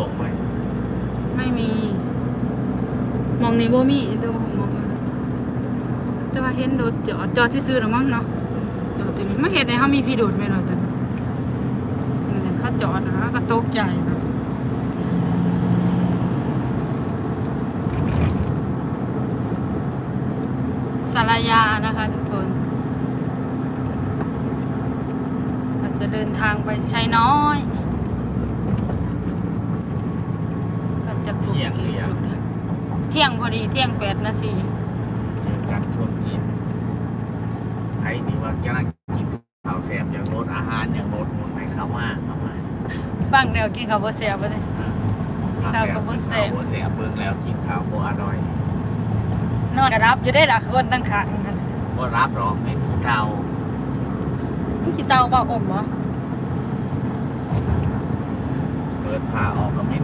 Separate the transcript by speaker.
Speaker 1: ลงไป
Speaker 2: ไม่มี มองในโบมีแต่ว่าผมองแต่ว่าเห็นรถจอดจอดซื่อๆหรือมั้งเนาะจอดตรงนี้ไม่เห็นในเขามีพี่โดดไหมเนาะต่ข้าจอดนะก็ตกใจนะสารยานะคะทุกคนอาจจะเดินทางไปใช้น้อยากถูกเที่ยงหรือยัเที่ยงพอดีเที่ยงแปดนาที
Speaker 1: เจอกันช่วงกินใยงไอ้ที่ว่ากำลังกินข้าวแซ่บอย่างรสอาหารอย่างรสมันไหนเข้ามาเข้ามา
Speaker 2: ฟังแนวกินข้าวบ่แซ่บบ่ได้
Speaker 1: กินข้าวก็บ่แซ่บบ่แซ่บเบิ่งแล้วกินข้าวโบ่อร่อย
Speaker 2: นอนรับอยู่ได้ล่ะคนตั้งขางนั่น
Speaker 1: บ่รับหรอกไม่กินเตาว
Speaker 2: กินเตาเบาอมบ่
Speaker 1: เปิดผ้าออกก็ไม่